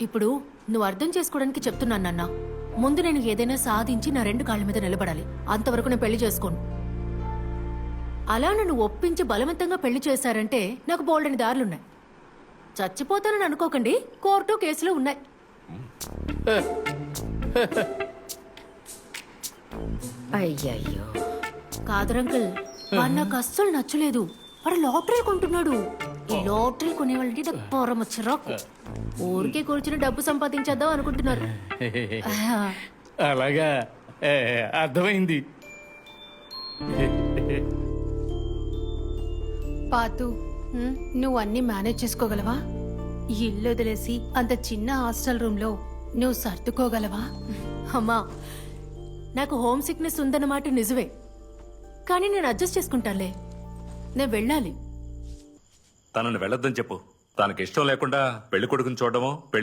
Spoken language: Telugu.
ఇప్పుడు నువ్వు అర్థం చేసుకోవడానికి చెప్తున్నాను నాన్న. ముందు నేను ఏదైనా సాధించి నా రెండు కాళ్ళ మీద నిలబడాలి. అంతవరకు నేను పెళ్ళి చేసుకోను. అలా నన్ను ఒప్పించి బలవంతంగా పెళ్ళి చేశారంటే నాకు బోల్డని దారులున్నాయి. చచ్చిపోతానని అనుకోకండి కోర్టు కేసులు ఉన్నాయి. అయ్యయ్యో. కాదరంకుల్ వాడు నాకు అస్సలు నచ్చలేదు. వాడు లాటరీ కొంటున్నాడు. ఈ లాటరీ కొనేవాళ్ళకి నాకు పొరమ చిరాకు. ఊరికే కూర్చుని డబ్బు సంపాదించేద్దాం అనుకుంటున్నారు. అలాగా. ఏ, అర్థమైంది. పాతు నువ్వు అన్ని మేనేజ్ చేసుకోగలవా? ఈ ఇల్లు వదిలేసి అంత చిన్న హాస్టల్ రూమ్లో నువ్వు సర్దుకోగలవా? అమ్మా నాకు హోమ్ సిక్నెస్ ఉందన్నమాట నిజమే. కానీ నేను అడ్జస్ట్ చేసుకుంటానులే. నేను వెళ్ళాలి. తనని వెళ్ళొద్దని చెప్పు. తనకి ఇష్టం లేకుండా పెళ్ళి కొడుకుని చూడడమో పెళ్ళి